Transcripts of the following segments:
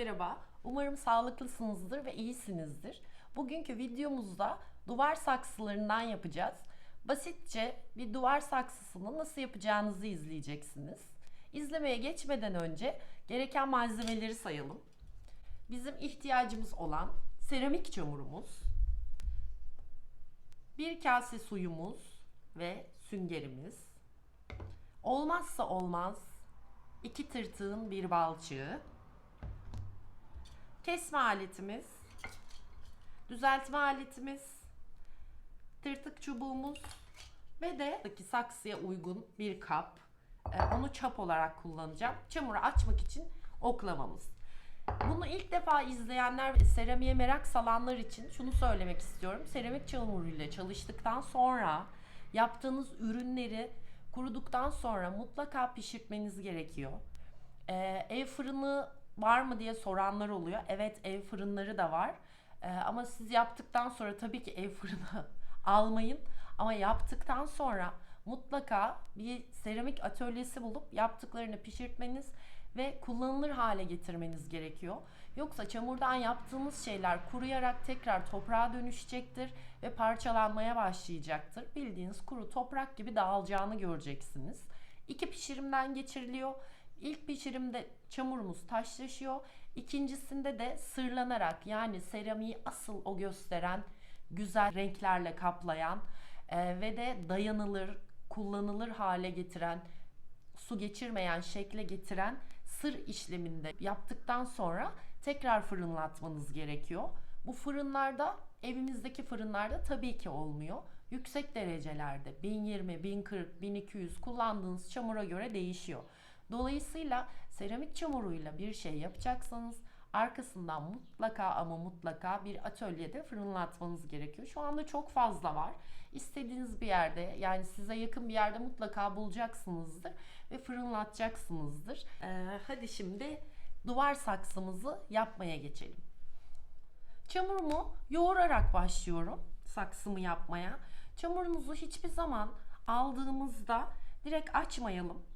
merhaba. Umarım sağlıklısınızdır ve iyisinizdir. Bugünkü videomuzda duvar saksılarından yapacağız. Basitçe bir duvar saksısını nasıl yapacağınızı izleyeceksiniz. İzlemeye geçmeden önce gereken malzemeleri sayalım. Bizim ihtiyacımız olan seramik çamurumuz, bir kase suyumuz ve süngerimiz, olmazsa olmaz iki tırtığın bir balçığı, kesme aletimiz, düzeltme aletimiz, tırtık çubuğumuz ve de saksıya uygun bir kap. Ee, Onu çap olarak kullanacağım. Çamuru açmak için oklamamız. Bunu ilk defa izleyenler ve seramiğe merak salanlar için şunu söylemek istiyorum. Seramik çamuruyla çalıştıktan sonra yaptığınız ürünleri kuruduktan sonra mutlaka pişirtmeniz gerekiyor. Ee, ev fırını var mı diye soranlar oluyor. Evet ev fırınları da var. Ee, ama siz yaptıktan sonra tabii ki ev fırını almayın. Ama yaptıktan sonra mutlaka bir seramik atölyesi bulup yaptıklarını pişirtmeniz ve kullanılır hale getirmeniz gerekiyor. Yoksa çamurdan yaptığınız şeyler kuruyarak tekrar toprağa dönüşecektir ve parçalanmaya başlayacaktır. Bildiğiniz kuru toprak gibi dağılacağını göreceksiniz. İki pişirimden geçiriliyor. İlk pişirimde çamurumuz taşlaşıyor. İkincisinde de sırlanarak yani seramiği asıl o gösteren güzel renklerle kaplayan e, ve de dayanılır, kullanılır hale getiren, su geçirmeyen şekle getiren sır işleminde yaptıktan sonra tekrar fırınlatmanız gerekiyor. Bu fırınlarda evimizdeki fırınlarda tabii ki olmuyor. Yüksek derecelerde 1020, 1040, 1200 kullandığınız çamura göre değişiyor. Dolayısıyla seramik çamuruyla bir şey yapacaksanız arkasından mutlaka ama mutlaka bir atölyede fırınlatmanız gerekiyor. Şu anda çok fazla var. İstediğiniz bir yerde yani size yakın bir yerde mutlaka bulacaksınızdır ve fırınlatacaksınızdır. Ee, hadi şimdi duvar saksımızı yapmaya geçelim. Çamurumu yoğurarak başlıyorum saksımı yapmaya. Çamurunuzu hiçbir zaman aldığımızda direkt açmayalım.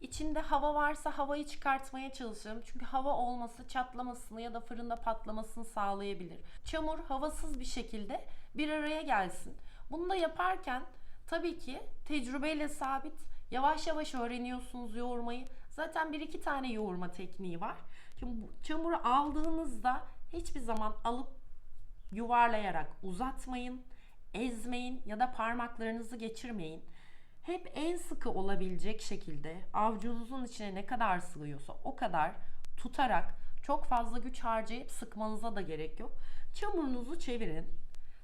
İçinde hava varsa havayı çıkartmaya çalışalım. Çünkü hava olması çatlamasını ya da fırında patlamasını sağlayabilir. Çamur havasız bir şekilde bir araya gelsin. Bunu da yaparken tabii ki tecrübeyle sabit yavaş yavaş öğreniyorsunuz yoğurmayı. Zaten bir iki tane yoğurma tekniği var. Şimdi çamuru aldığınızda hiçbir zaman alıp yuvarlayarak uzatmayın, ezmeyin ya da parmaklarınızı geçirmeyin. Hep en sıkı olabilecek şekilde avucunuzun içine ne kadar sığıyorsa o kadar tutarak çok fazla güç harcayıp sıkmanıza da gerek yok. Çamurunuzu çevirin.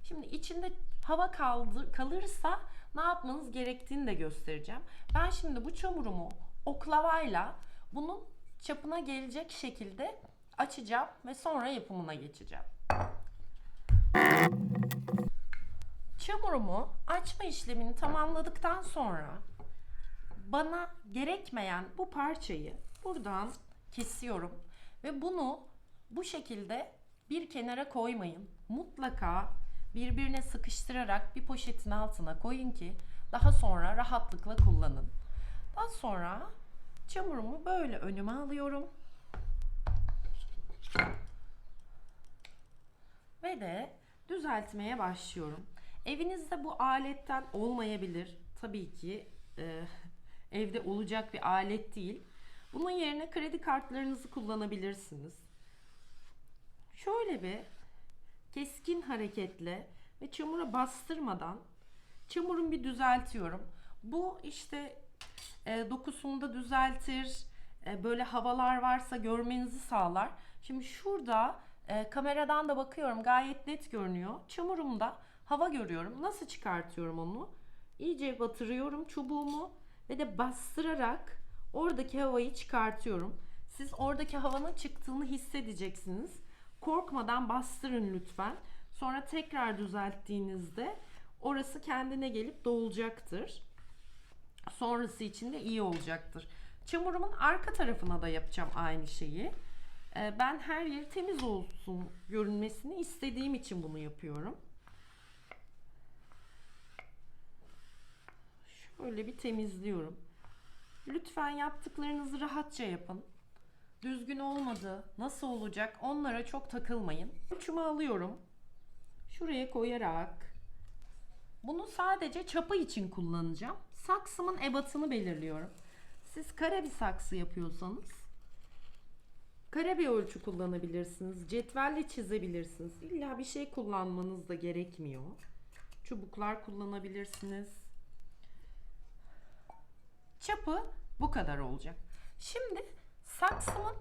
Şimdi içinde hava kaldı, kalırsa ne yapmanız gerektiğini de göstereceğim. Ben şimdi bu çamurumu oklavayla bunun çapına gelecek şekilde açacağım ve sonra yapımına geçeceğim. Çamurumu açma işlemini tamamladıktan sonra bana gerekmeyen bu parçayı buradan kesiyorum ve bunu bu şekilde bir kenara koymayın. Mutlaka birbirine sıkıştırarak bir poşetin altına koyun ki daha sonra rahatlıkla kullanın. Daha sonra çamurumu böyle önüme alıyorum. Ve de düzeltmeye başlıyorum. Evinizde bu aletten olmayabilir. Tabii ki e, evde olacak bir alet değil. Bunun yerine kredi kartlarınızı kullanabilirsiniz. Şöyle bir keskin hareketle ve çamura bastırmadan çamurun bir düzeltiyorum. Bu işte e, dokusunu da düzeltir. E, böyle havalar varsa görmenizi sağlar. Şimdi şurada e, kameradan da bakıyorum gayet net görünüyor. Çamurumda hava görüyorum. Nasıl çıkartıyorum onu? İyice batırıyorum çubuğumu ve de bastırarak oradaki havayı çıkartıyorum. Siz oradaki havanın çıktığını hissedeceksiniz. Korkmadan bastırın lütfen. Sonra tekrar düzelttiğinizde orası kendine gelip dolacaktır. Sonrası için de iyi olacaktır. Çamurumun arka tarafına da yapacağım aynı şeyi. Ee, Ben her yeri temiz olsun görünmesini istediğim için bunu yapıyorum. Şöyle bir temizliyorum. Lütfen yaptıklarınızı rahatça yapın. düzgün olmadı, nasıl olacak onlara çok takılmayın. Ölçümü alıyorum. Şuraya koyarak bunu sadece çapı için kullanacağım. Saksımın ebatını belirliyorum. Siz kare bir saksı yapıyorsanız kare bir ölçü kullanabilirsiniz. Cetvelle çizebilirsiniz. İlla bir şey kullanmanız da gerekmiyor. Çubuklar kullanabilirsiniz. Çapı bu kadar olacak. Şimdi saksımın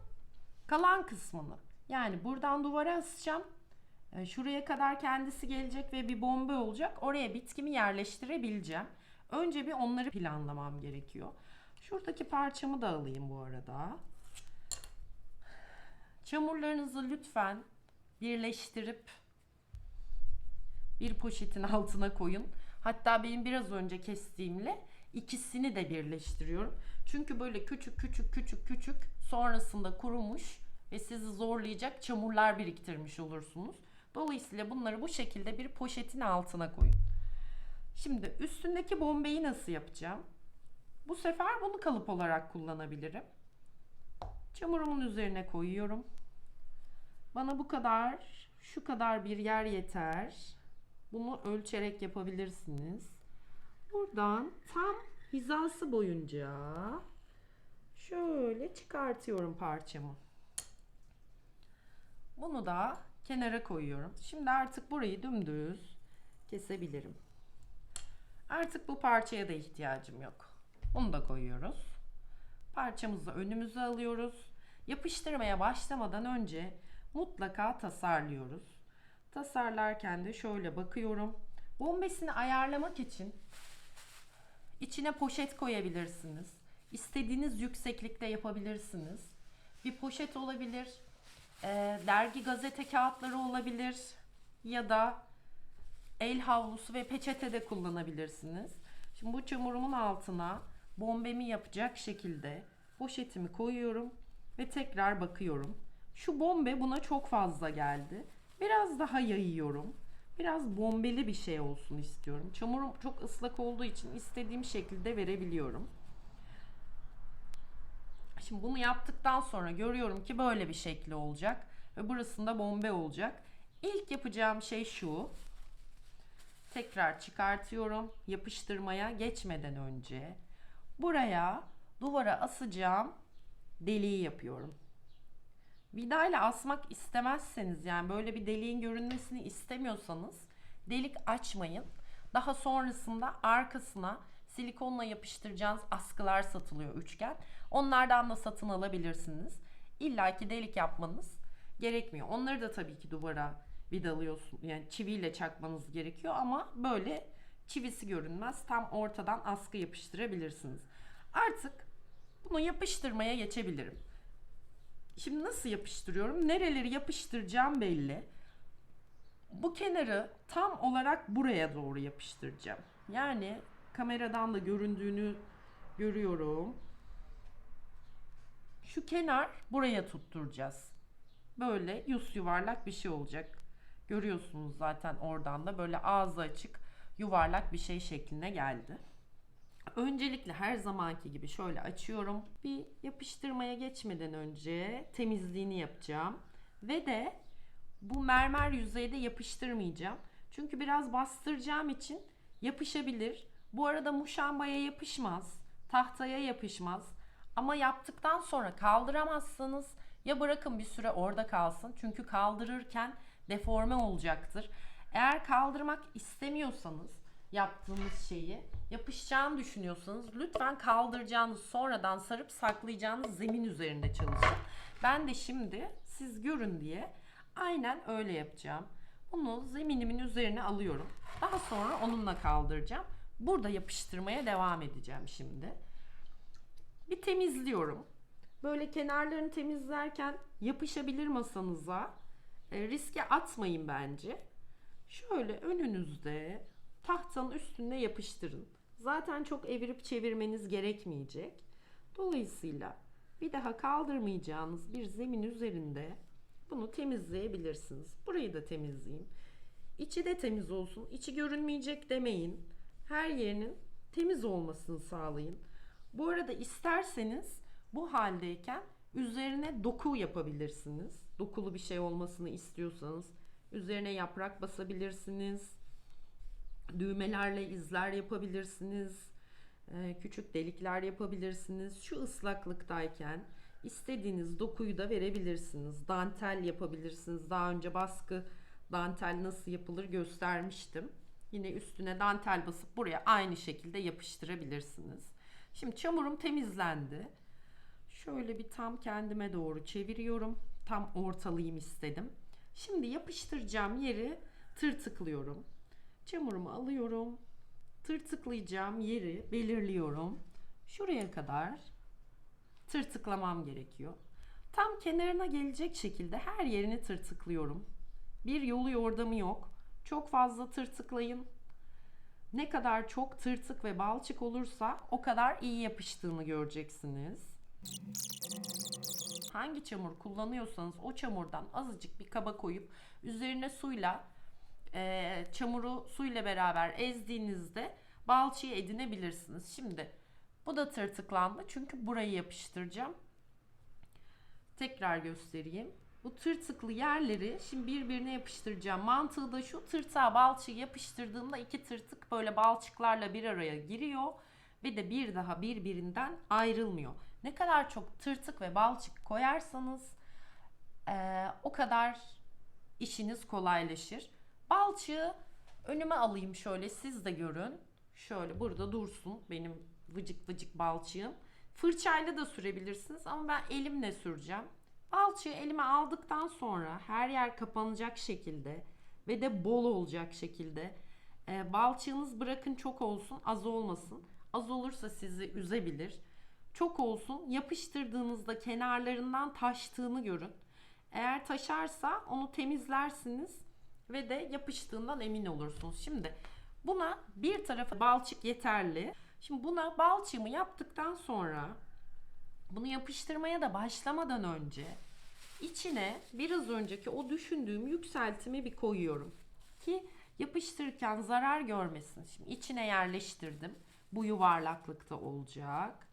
kalan kısmını yani buradan duvara asacağım. E, Şuraya kadar kendisi gelecek ve bir bomba olacak. Oraya bitkimi yerleştirebileceğim. Önce bir onları planlamam gerekiyor. Şuradaki parçamı da alayım bu arada. Çamurlarınızı lütfen birleştirip bir poşetin altına koyun. Hatta benim biraz önce kestiğimle ikisini de birleştiriyorum. Çünkü böyle küçük küçük küçük küçük sonrasında kurumuş ve sizi zorlayacak çamurlar biriktirmiş olursunuz. Dolayısıyla bunları bu şekilde bir poşetin altına koyun. Şimdi üstündeki bombeyi nasıl yapacağım? Bu sefer bunu kalıp olarak kullanabilirim. Çamurumun üzerine koyuyorum. Bana bu kadar, şu kadar bir yer yeter. Bunu ölçerek yapabilirsiniz. Buradan tam hizası boyunca şöyle çıkartıyorum parçamı. Bunu da kenara koyuyorum. Şimdi artık burayı dümdüz kesebilirim. Artık bu parçaya da ihtiyacım yok. Bunu da koyuyoruz. Parçamızı önümüze alıyoruz. Yapıştırmaya başlamadan önce mutlaka tasarlıyoruz. Tasarlarken de şöyle bakıyorum. Bombesini ayarlamak için içine poşet koyabilirsiniz. İstediğiniz yükseklikte yapabilirsiniz. Bir poşet olabilir, e, dergi gazete kağıtları olabilir ya da el havlusu ve peçete de kullanabilirsiniz. Şimdi bu çamurumun altına bombemi yapacak şekilde poşetimi koyuyorum ve tekrar bakıyorum. Şu bombe buna çok fazla geldi. Biraz daha yayıyorum. Biraz bombeli bir şey olsun istiyorum. Çamurum çok ıslak olduğu için istediğim şekilde verebiliyorum. Şimdi bunu yaptıktan sonra görüyorum ki böyle bir şekli olacak ve burasında bombe olacak. İlk yapacağım şey şu. Tekrar çıkartıyorum yapıştırmaya geçmeden önce. Buraya duvara asacağım deliği yapıyorum. Vidayla asmak istemezseniz yani böyle bir deliğin görünmesini istemiyorsanız delik açmayın. Daha sonrasında arkasına silikonla yapıştıracağınız askılar satılıyor üçgen. Onlardan da satın alabilirsiniz. İlla ki delik yapmanız gerekmiyor. Onları da tabii ki duvara vidalıyorsun. Yani çiviyle çakmanız gerekiyor ama böyle çivisi görünmez. Tam ortadan askı yapıştırabilirsiniz. Artık bunu yapıştırmaya geçebilirim. Şimdi nasıl yapıştırıyorum? Nereleri yapıştıracağım belli. Bu kenarı tam olarak buraya doğru yapıştıracağım. Yani kameradan da göründüğünü görüyorum. Şu kenar buraya tutturacağız. Böyle yüz yuvarlak bir şey olacak. Görüyorsunuz zaten oradan da böyle ağzı açık yuvarlak bir şey şekline geldi. Öncelikle her zamanki gibi şöyle açıyorum. Bir yapıştırmaya geçmeden önce temizliğini yapacağım. Ve de bu mermer yüzeyde yapıştırmayacağım. Çünkü biraz bastıracağım için yapışabilir. Bu arada muşambaya yapışmaz. Tahtaya yapışmaz. Ama yaptıktan sonra kaldıramazsanız ya bırakın bir süre orada kalsın. Çünkü kaldırırken deforme olacaktır. Eğer kaldırmak istemiyorsanız yaptığınız şeyi yapışacağını düşünüyorsanız lütfen kaldıracağınız sonradan sarıp saklayacağınız zemin üzerinde çalışın. Ben de şimdi siz görün diye aynen öyle yapacağım. Bunu zeminimin üzerine alıyorum. Daha sonra onunla kaldıracağım. Burada yapıştırmaya devam edeceğim şimdi. Bir temizliyorum. Böyle kenarlarını temizlerken yapışabilir masanıza. E, riske atmayın bence. Şöyle önünüzde tahtanın üstüne yapıştırın. Zaten çok evirip çevirmeniz gerekmeyecek. Dolayısıyla bir daha kaldırmayacağınız bir zemin üzerinde bunu temizleyebilirsiniz. Burayı da temizleyeyim. İçi de temiz olsun. İçi görünmeyecek demeyin. Her yerinin temiz olmasını sağlayın. Bu arada isterseniz bu haldeyken Üzerine doku yapabilirsiniz. Dokulu bir şey olmasını istiyorsanız üzerine yaprak basabilirsiniz. Düğmelerle izler yapabilirsiniz. Ee, küçük delikler yapabilirsiniz. Şu ıslaklıktayken istediğiniz dokuyu da verebilirsiniz. Dantel yapabilirsiniz. Daha önce baskı dantel nasıl yapılır göstermiştim. Yine üstüne dantel basıp buraya aynı şekilde yapıştırabilirsiniz. Şimdi çamurum temizlendi. Şöyle bir tam kendime doğru çeviriyorum. Tam ortalayayım istedim. Şimdi yapıştıracağım yeri tırtıklıyorum. Çamurumu alıyorum. Tırtıklayacağım yeri belirliyorum. Şuraya kadar tırtıklamam gerekiyor. Tam kenarına gelecek şekilde her yerini tırtıklıyorum. Bir yolu yordamı yok. Çok fazla tırtıklayın. Ne kadar çok tırtık ve balçık olursa o kadar iyi yapıştığını göreceksiniz. Hangi çamur kullanıyorsanız o çamurdan azıcık bir kaba koyup üzerine suyla e, çamuru suyla beraber ezdiğinizde balçığı edinebilirsiniz. Şimdi bu da tırtıklandı çünkü burayı yapıştıracağım. Tekrar göstereyim. Bu tırtıklı yerleri şimdi birbirine yapıştıracağım. Mantığı da şu tırtığa balçığı yapıştırdığımda iki tırtık böyle balçıklarla bir araya giriyor ve de bir daha birbirinden ayrılmıyor. Ne kadar çok tırtık ve balçık koyarsanız eee, o kadar işiniz kolaylaşır. Balçığı önüme alayım şöyle siz de görün. Şöyle burada dursun benim vıcık vıcık balçığım. Fırçayla da sürebilirsiniz ama ben elimle süreceğim. Balçığı elime aldıktan sonra her yer kapanacak şekilde ve de bol olacak şekilde e, balçığınız bırakın çok olsun az olmasın. Az olursa sizi üzebilir. Çok olsun yapıştırdığınızda kenarlarından taştığını görün. Eğer taşarsa onu temizlersiniz ve de yapıştığından emin olursunuz. Şimdi buna bir tarafı balçık yeterli. Şimdi buna balçığımı yaptıktan sonra bunu yapıştırmaya da başlamadan önce içine biraz önceki o düşündüğüm yükseltimi bir koyuyorum. Ki yapıştırırken zarar görmesin. Şimdi içine yerleştirdim. Bu yuvarlaklıkta olacak.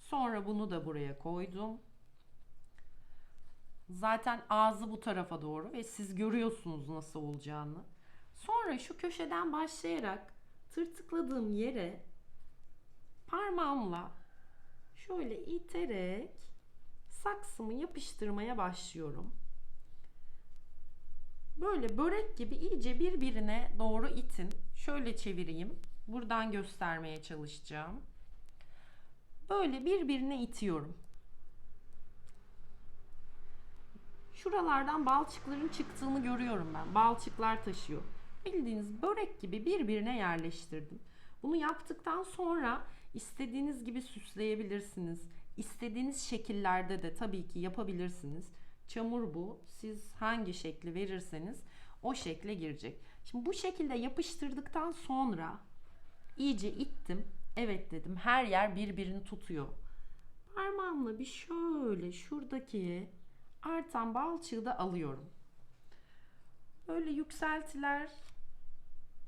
Sonra bunu da buraya koydum. Zaten ağzı bu tarafa doğru ve siz görüyorsunuz nasıl olacağını. Sonra şu köşeden başlayarak tırtıkladığım yere parmağımla şöyle iterek saksımı yapıştırmaya başlıyorum. Böyle börek gibi iyice birbirine doğru itin. Şöyle çevireyim. Buradan göstermeye çalışacağım. Böyle birbirine itiyorum. Şuralardan balçıkların çıktığını görüyorum ben. Balçıklar taşıyor. Bildiğiniz börek gibi birbirine yerleştirdim. Bunu yaptıktan sonra istediğiniz gibi süsleyebilirsiniz. İstediğiniz şekillerde de tabii ki yapabilirsiniz. Çamur bu. Siz hangi şekli verirseniz o şekle girecek. Şimdi bu şekilde yapıştırdıktan sonra iyice ittim. Evet dedim. Her yer birbirini tutuyor. Parmağımla bir şöyle şuradaki artan balçığı da alıyorum. Böyle yükseltiler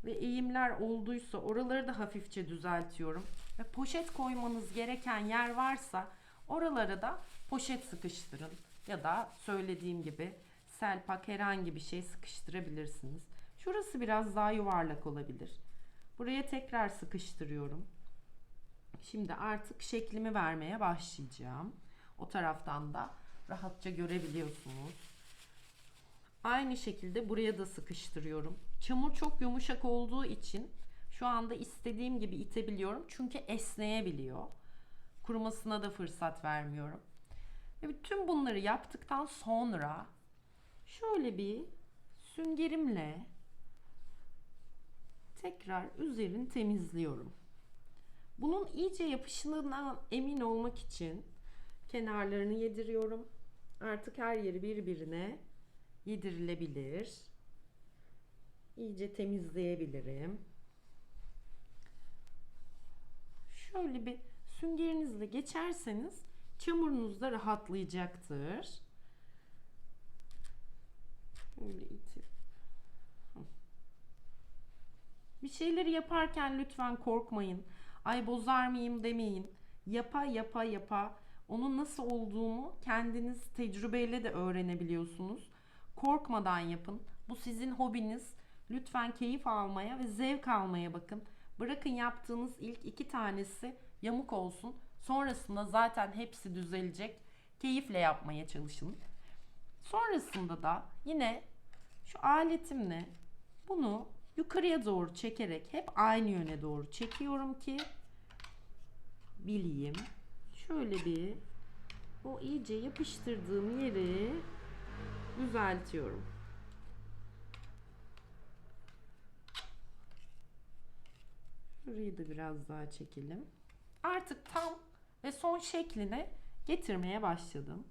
ve eğimler olduysa oraları da hafifçe düzeltiyorum. Ve poşet koymanız gereken yer varsa oralara da poşet sıkıştırın. Ya da söylediğim gibi selpak herhangi bir şey sıkıştırabilirsiniz. Şurası biraz daha yuvarlak olabilir. Buraya tekrar sıkıştırıyorum. Şimdi artık şeklimi vermeye başlayacağım. O taraftan da rahatça görebiliyorsunuz. Aynı şekilde buraya da sıkıştırıyorum. Çamur çok yumuşak olduğu için şu anda istediğim gibi itebiliyorum. Çünkü esneyebiliyor. Kurumasına da fırsat vermiyorum. Ve bütün bunları yaptıktan sonra şöyle bir süngerimle tekrar üzerini temizliyorum. Bunun iyice yapışından emin olmak için kenarlarını yediriyorum. Artık her yeri birbirine yedirilebilir. İyice temizleyebilirim. Şöyle bir süngerinizle geçerseniz çamurunuz da rahatlayacaktır. Böyle itip. Bir şeyleri yaparken lütfen korkmayın. Ay bozar mıyım demeyin. Yapa yapa yapa Onun nasıl olduğunu kendiniz tecrübeyle de öğrenebiliyorsunuz. Korkmadan yapın. Bu sizin hobiniz. Lütfen keyif almaya ve zevk almaya bakın. Bırakın yaptığınız ilk iki tanesi yamuk olsun. Sonrasında zaten hepsi düzelecek. Keyifle yapmaya çalışın. Sonrasında da yine şu aletimle bunu yukarıya doğru çekerek hep aynı yöne doğru çekiyorum ki bileyim. Şöyle bir o iyice yapıştırdığım yeri düzeltiyorum. Şurayı da biraz daha çekelim. Artık tam ve son şekline getirmeye başladım.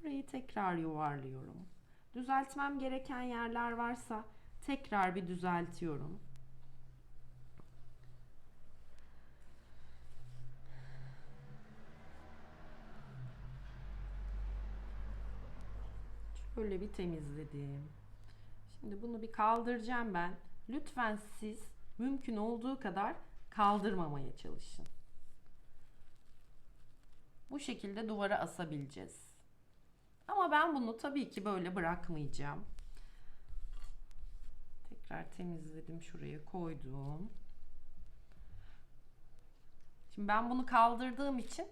Burayı tekrar yuvarlıyorum. Düzeltmem gereken yerler varsa tekrar bir düzeltiyorum. Şöyle bir temizledim. Şimdi bunu bir kaldıracağım ben. Lütfen siz mümkün olduğu kadar kaldırmamaya çalışın. Bu şekilde duvara asabileceğiz. Ama ben bunu tabii ki böyle bırakmayacağım. Tekrar temizledim. Şuraya koydum. Şimdi ben bunu kaldırdığım için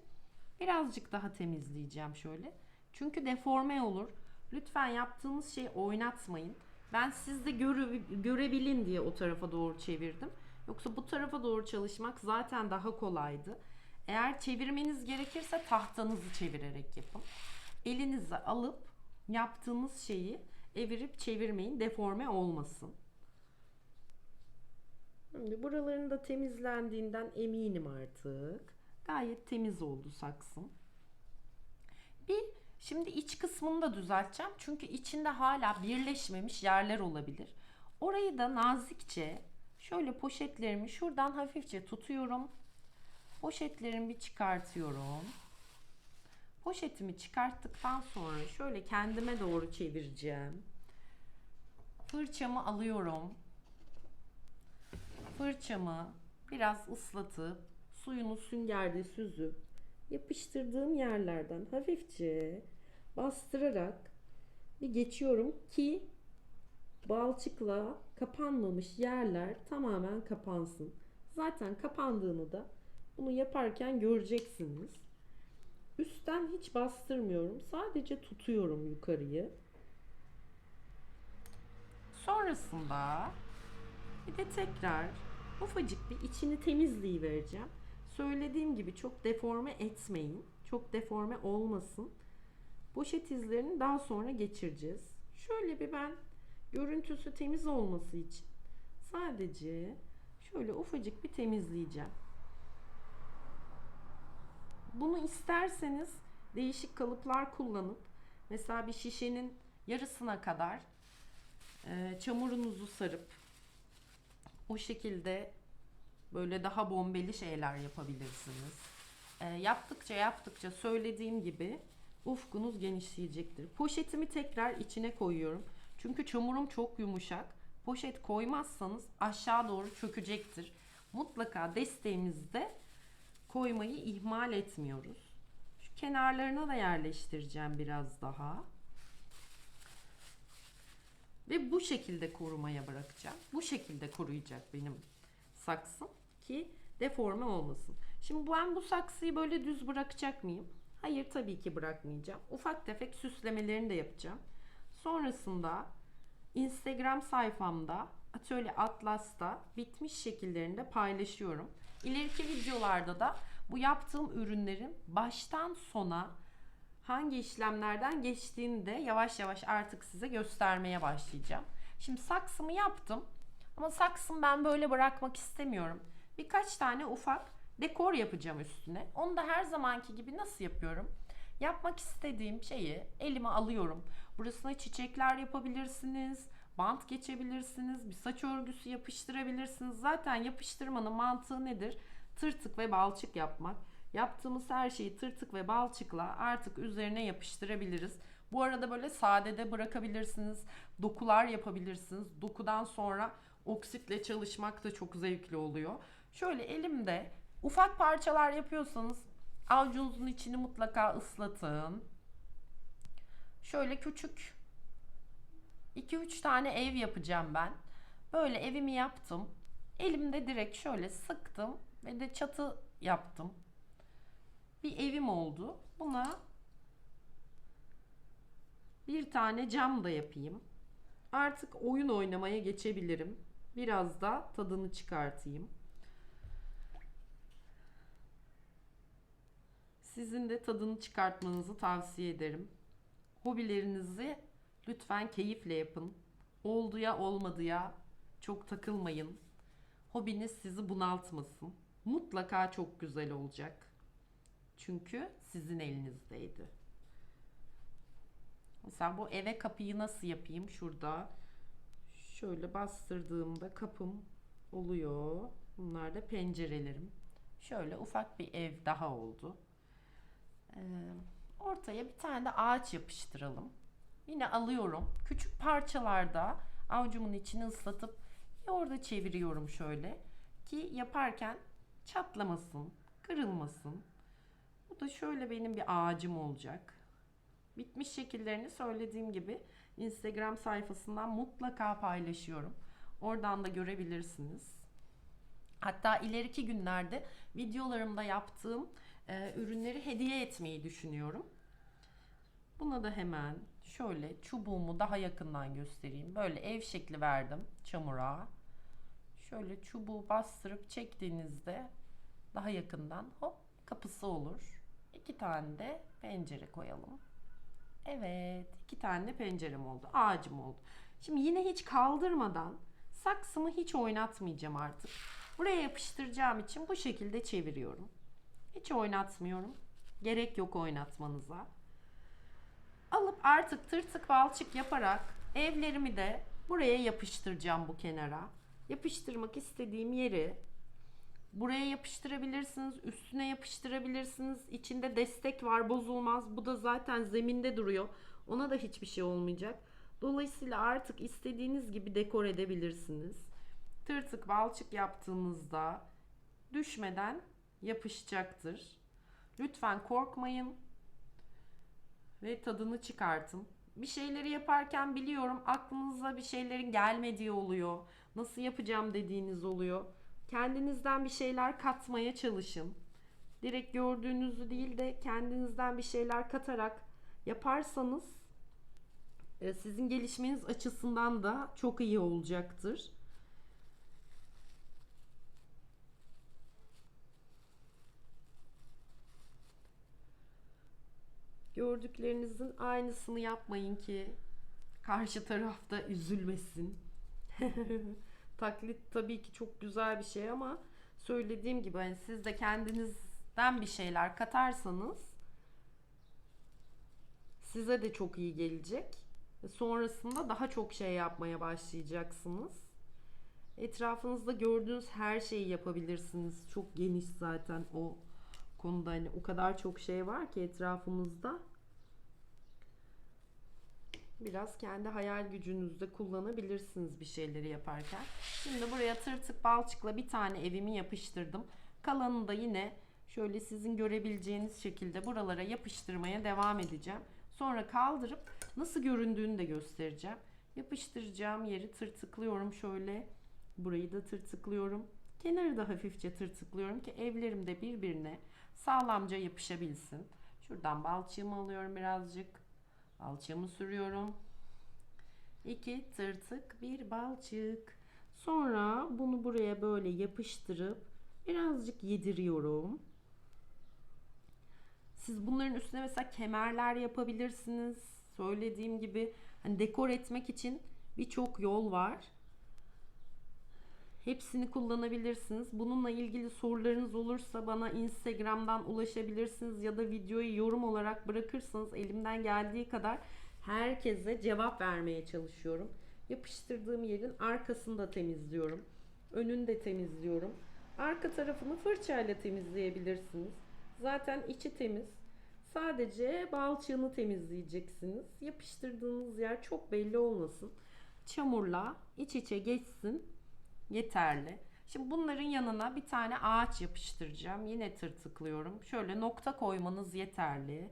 birazcık daha temizleyeceğim şöyle. Çünkü deforme olur. Lütfen yaptığınız şeyi oynatmayın. Ben sizde göre, görebilin diye o tarafa doğru çevirdim. Yoksa bu tarafa doğru çalışmak zaten daha kolaydı. Eğer çevirmeniz gerekirse tahtanızı çevirerek yapın. Elinize alıp yaptığınız şeyi evirip çevirmeyin. Deforme olmasın. Şimdi buraların da temizlendiğinden eminim artık. Gayet temiz oldu saksım. Bir şimdi iç kısmını da düzelteceğim. Çünkü içinde hala birleşmemiş yerler olabilir. Orayı da nazikçe şöyle poşetlerimi şuradan hafifçe tutuyorum. Poşetlerimi çıkartıyorum. Poşetimi çıkarttıktan sonra şöyle kendime doğru çevireceğim. Fırçamı alıyorum. Fırçamı biraz ıslatıp suyunu süngerde süzüp yapıştırdığım yerlerden hafifçe bastırarak bir geçiyorum ki balçıkla kapanmamış yerler tamamen kapansın. Zaten kapandığını da bunu yaparken göreceksiniz. Üstten hiç bastırmıyorum. Sadece tutuyorum yukarıyı. Sonrasında bir de tekrar ufacık bir içini temizleyivereceğim. Söylediğim gibi çok deforme etmeyin. Çok deforme olmasın. Poşet izlerini daha sonra geçireceğiz. Şöyle bir ben görüntüsü temiz olması için sadece şöyle ufacık bir temizleyeceğim. Bunu isterseniz değişik kalıplar kullanıp mesela bir şişenin yarısına kadar e, çamurunuzu sarıp o şekilde böyle daha bombeli şeyler yapabilirsiniz. E, yaptıkça yaptıkça söylediğim gibi ufkunuz genişleyecektir. Poşetimi tekrar içine koyuyorum. Çünkü çamurum çok yumuşak. Poşet koymazsanız aşağı doğru çökecektir. Mutlaka desteğimizde koymayı ihmal etmiyoruz. Şu kenarlarına da yerleştireceğim biraz daha. Ve bu şekilde korumaya bırakacağım. Bu şekilde koruyacak benim saksım ki deforme olmasın. Şimdi ben bu saksıyı böyle düz bırakacak mıyım? Hayır tabii ki bırakmayacağım. Ufak tefek süslemelerini de yapacağım. Sonrasında Instagram sayfamda Atölye Atlas'ta bitmiş şekillerinde paylaşıyorum. İleriki videolarda da bu yaptığım ürünlerin baştan sona hangi işlemlerden geçtiğini de yavaş yavaş artık size göstermeye başlayacağım. Şimdi saksımı yaptım. Ama saksımı ben böyle bırakmak istemiyorum. Birkaç tane ufak dekor yapacağım üstüne. Onu da her zamanki gibi nasıl yapıyorum? Yapmak istediğim şeyi elime alıyorum. Burasına çiçekler yapabilirsiniz. Bant geçebilirsiniz. Bir saç örgüsü yapıştırabilirsiniz. Zaten yapıştırmanın mantığı nedir? Tırtık ve balçık yapmak. Yaptığımız her şeyi tırtık ve balçıkla artık üzerine yapıştırabiliriz. Bu arada böyle sadede bırakabilirsiniz. Dokular yapabilirsiniz. Dokudan sonra oksitle çalışmak da çok zevkli oluyor. Şöyle elimde ufak parçalar yapıyorsanız Avucunuzun içini mutlaka ıslatın. Şöyle küçük 2-3 tane ev yapacağım ben. Böyle evimi yaptım. Elimde direkt şöyle sıktım ve de çatı yaptım. Bir evim oldu. Buna bir tane cam da yapayım. Artık oyun oynamaya geçebilirim. Biraz da tadını çıkartayım. Sizin de tadını çıkartmanızı tavsiye ederim. Hobilerinizi lütfen keyifle yapın. Oldu ya olmadı ya çok takılmayın. Hobiniz sizi bunaltmasın. Mutlaka çok güzel olacak. Çünkü sizin elinizdeydi. Mesela bu eve kapıyı nasıl yapayım? Şurada şöyle bastırdığımda kapım oluyor. Bunlar da pencerelerim. Şöyle ufak bir ev daha oldu. Ee, ortaya bir tane de ağaç yapıştıralım. Yine alıyorum. Küçük parçalarda avucumun içini ıslatıp orada çeviriyorum şöyle. Ki yaparken çatlamasın, kırılmasın. Bu da şöyle benim bir ağacım olacak. Bitmiş şekillerini söylediğim gibi Instagram sayfasından mutlaka paylaşıyorum. Oradan da görebilirsiniz. Hatta ileriki günlerde videolarımda yaptığım e, ürünleri hediye etmeyi düşünüyorum. Buna da hemen şöyle çubuğumu daha yakından göstereyim. Böyle ev şekli verdim çamura. Şöyle çubuğu bastırıp çektiğinizde daha yakından hop kapısı olur. İki tane de pencere koyalım. Evet, iki tane de pencerem oldu. Ağacım oldu. Şimdi yine hiç kaldırmadan saksımı hiç oynatmayacağım artık. Buraya yapıştıracağım için bu şekilde çeviriyorum. Hiç oynatmıyorum. Gerek yok oynatmanıza. Alıp artık tırtık balçık yaparak evlerimi de buraya yapıştıracağım bu kenara. Yapıştırmak istediğim yeri buraya yapıştırabilirsiniz, üstüne yapıştırabilirsiniz. İçinde destek var, bozulmaz. Bu da zaten zeminde duruyor. Ona da hiçbir şey olmayacak. Dolayısıyla artık istediğiniz gibi dekor edebilirsiniz. Tırtık balçık yaptığınızda düşmeden yapışacaktır. Lütfen korkmayın ve tadını çıkartın. Bir şeyleri yaparken biliyorum aklınıza bir şeylerin gelmediği oluyor. Nasıl yapacağım dediğiniz oluyor. Kendinizden bir şeyler katmaya çalışın. Direkt gördüğünüzü değil de kendinizden bir şeyler katarak yaparsanız e, sizin gelişmeniz açısından da çok iyi olacaktır. Gördüklerinizin aynısını yapmayın ki karşı tarafta üzülmesin. Taklit tabii ki çok güzel bir şey ama söylediğim gibi hani siz de kendinizden bir şeyler katarsanız size de çok iyi gelecek. Sonrasında daha çok şey yapmaya başlayacaksınız. Etrafınızda gördüğünüz her şeyi yapabilirsiniz. Çok geniş zaten o konuda hani o kadar çok şey var ki etrafımızda. Biraz kendi hayal gücünüzde kullanabilirsiniz bir şeyleri yaparken. Şimdi buraya tırtık balçıkla bir tane evimi yapıştırdım. Kalanını da yine şöyle sizin görebileceğiniz şekilde buralara yapıştırmaya devam edeceğim. Sonra kaldırıp nasıl göründüğünü de göstereceğim. Yapıştıracağım yeri tırtıklıyorum şöyle. Burayı da tırtıklıyorum. Kenarı da hafifçe tırtıklıyorum ki evlerim de birbirine sağlamca yapışabilsin. Şuradan balçığımı alıyorum birazcık. Balçığımı sürüyorum. İki tırtık bir balçık. Sonra bunu buraya böyle yapıştırıp birazcık yediriyorum. Siz bunların üstüne mesela kemerler yapabilirsiniz. Söylediğim gibi hani dekor etmek için birçok yol var. Hepsini kullanabilirsiniz. Bununla ilgili sorularınız olursa bana Instagram'dan ulaşabilirsiniz ya da videoyu yorum olarak bırakırsanız elimden geldiği kadar herkese cevap vermeye çalışıyorum. Yapıştırdığım yerin arkasını da temizliyorum. Önünü de temizliyorum. Arka tarafını fırçayla temizleyebilirsiniz. Zaten içi temiz. Sadece balçığını temizleyeceksiniz. Yapıştırdığınız yer çok belli olmasın. Çamurla iç içe geçsin yeterli. Şimdi bunların yanına bir tane ağaç yapıştıracağım. Yine tırtıklıyorum. Şöyle nokta koymanız yeterli.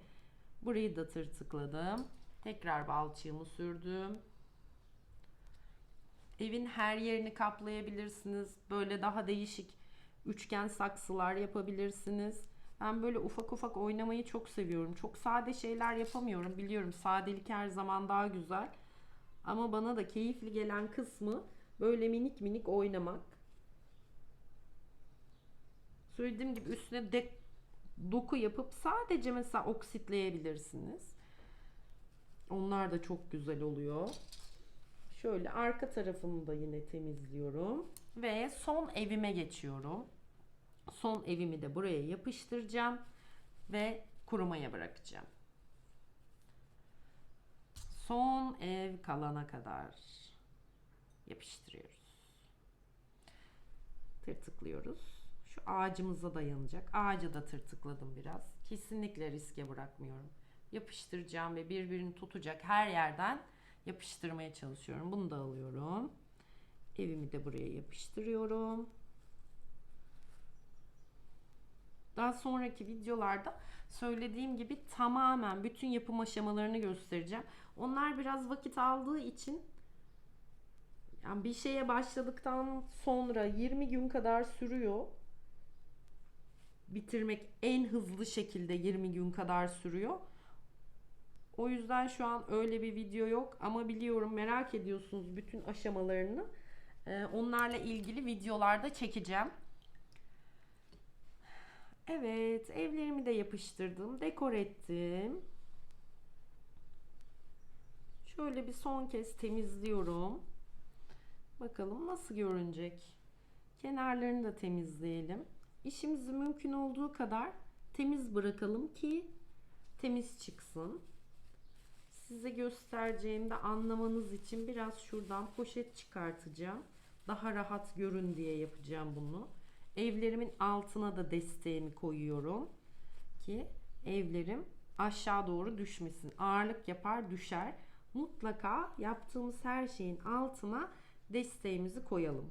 Burayı da tırtıkladım. Tekrar balçığımı sürdüm. Evin her yerini kaplayabilirsiniz. Böyle daha değişik üçgen saksılar yapabilirsiniz. Ben böyle ufak ufak oynamayı çok seviyorum. Çok sade şeyler yapamıyorum. Biliyorum sadelik her zaman daha güzel. Ama bana da keyifli gelen kısmı böyle minik minik oynamak. Söylediğim gibi üstüne de doku yapıp sadece mesela oksitleyebilirsiniz. Onlar da çok güzel oluyor. Şöyle arka tarafını da yine temizliyorum. Ve son evime geçiyorum. Son evimi de buraya yapıştıracağım. Ve kurumaya bırakacağım. Son ev kalana kadar yapıştırıyoruz. Tırtıklıyoruz. Şu ağacımıza dayanacak. Ağacı da tırtıkladım biraz. Kesinlikle riske bırakmıyorum. Yapıştıracağım ve birbirini tutacak her yerden yapıştırmaya çalışıyorum. Bunu da alıyorum. Evimi de buraya yapıştırıyorum. Daha sonraki videolarda söylediğim gibi tamamen bütün yapım aşamalarını göstereceğim. Onlar biraz vakit aldığı için yani bir şeye başladıktan sonra 20 gün kadar sürüyor. Bitirmek en hızlı şekilde 20 gün kadar sürüyor. O yüzden şu an öyle bir video yok ama biliyorum merak ediyorsunuz bütün aşamalarını. Ee, onlarla ilgili videolarda çekeceğim. Evet, evlerimi de yapıştırdım, dekor ettim. Şöyle bir son kez temizliyorum. Bakalım nasıl görünecek. Kenarlarını da temizleyelim. İşimizi mümkün olduğu kadar temiz bırakalım ki temiz çıksın. Size göstereceğimde anlamanız için biraz şuradan poşet çıkartacağım. Daha rahat görün diye yapacağım bunu. Evlerimin altına da desteğimi koyuyorum ki evlerim aşağı doğru düşmesin. Ağırlık yapar düşer. Mutlaka yaptığımız her şeyin altına desteğimizi koyalım.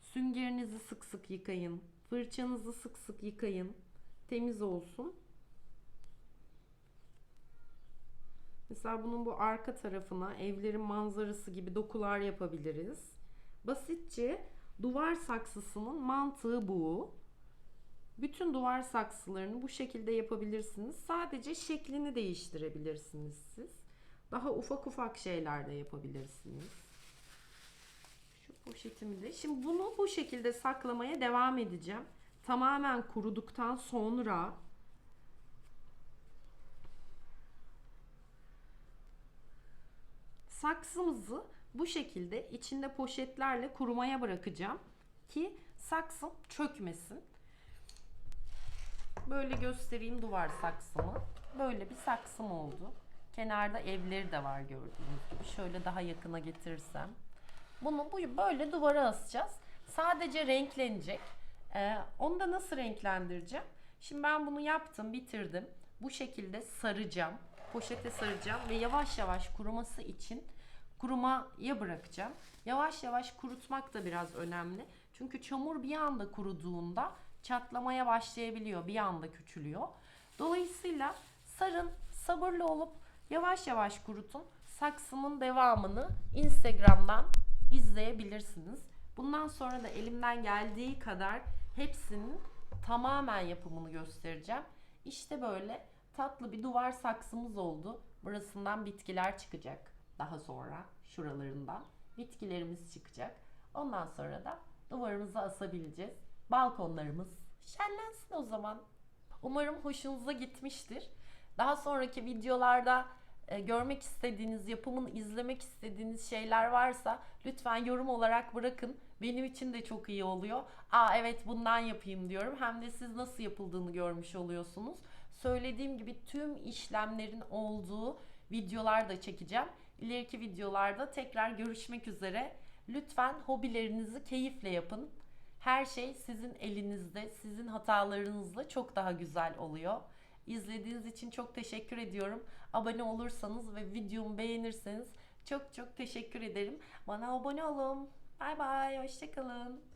Süngerinizi sık sık yıkayın. Fırçanızı sık sık yıkayın. Temiz olsun. Mesela bunun bu arka tarafına evlerin manzarası gibi dokular yapabiliriz. Basitçe duvar saksısının mantığı bu. Bütün duvar saksılarını bu şekilde yapabilirsiniz. Sadece şeklini değiştirebilirsiniz siz. Daha ufak ufak şeyler de yapabilirsiniz. Şu poşetimi de. Şimdi bunu bu şekilde saklamaya devam edeceğim. Tamamen kuruduktan sonra saksımızı bu şekilde içinde poşetlerle kurumaya bırakacağım ki saksım çökmesin. Böyle göstereyim duvar saksımı. Böyle bir saksım oldu. Kenarda evleri de var gördüğünüz gibi. Şöyle daha yakına getirirsem. Bunu bu böyle duvara asacağız. Sadece renklenecek. Ee, onu da nasıl renklendireceğim? Şimdi ben bunu yaptım, bitirdim. Bu şekilde saracağım. Poşete saracağım ve yavaş yavaş kuruması için kurumaya bırakacağım. Yavaş yavaş kurutmak da biraz önemli. Çünkü çamur bir anda kuruduğunda çatlamaya başlayabiliyor. Bir anda küçülüyor. Dolayısıyla sarın, sabırlı olup yavaş yavaş kurutun. Saksımın devamını Instagram'dan izleyebilirsiniz. Bundan sonra da elimden geldiği kadar hepsinin tamamen yapımını göstereceğim. İşte böyle tatlı bir duvar saksımız oldu. Burasından bitkiler çıkacak daha sonra şuralarından bitkilerimiz çıkacak. Ondan sonra da duvarımıza asabileceğiz. Balkonlarımız şenlensin o zaman. Umarım hoşunuza gitmiştir. Daha sonraki videolarda e, görmek istediğiniz, yapımını izlemek istediğiniz şeyler varsa lütfen yorum olarak bırakın. Benim için de çok iyi oluyor. Aa evet bundan yapayım diyorum. Hem de siz nasıl yapıldığını görmüş oluyorsunuz. Söylediğim gibi tüm işlemlerin olduğu videolar da çekeceğim. İleriki videolarda tekrar görüşmek üzere. Lütfen hobilerinizi keyifle yapın. Her şey sizin elinizde, sizin hatalarınızla çok daha güzel oluyor. İzlediğiniz için çok teşekkür ediyorum. Abone olursanız ve videomu beğenirseniz Çok çok teşekkür ederim. Bana abone olun. Bay bay. Hoşçakalın.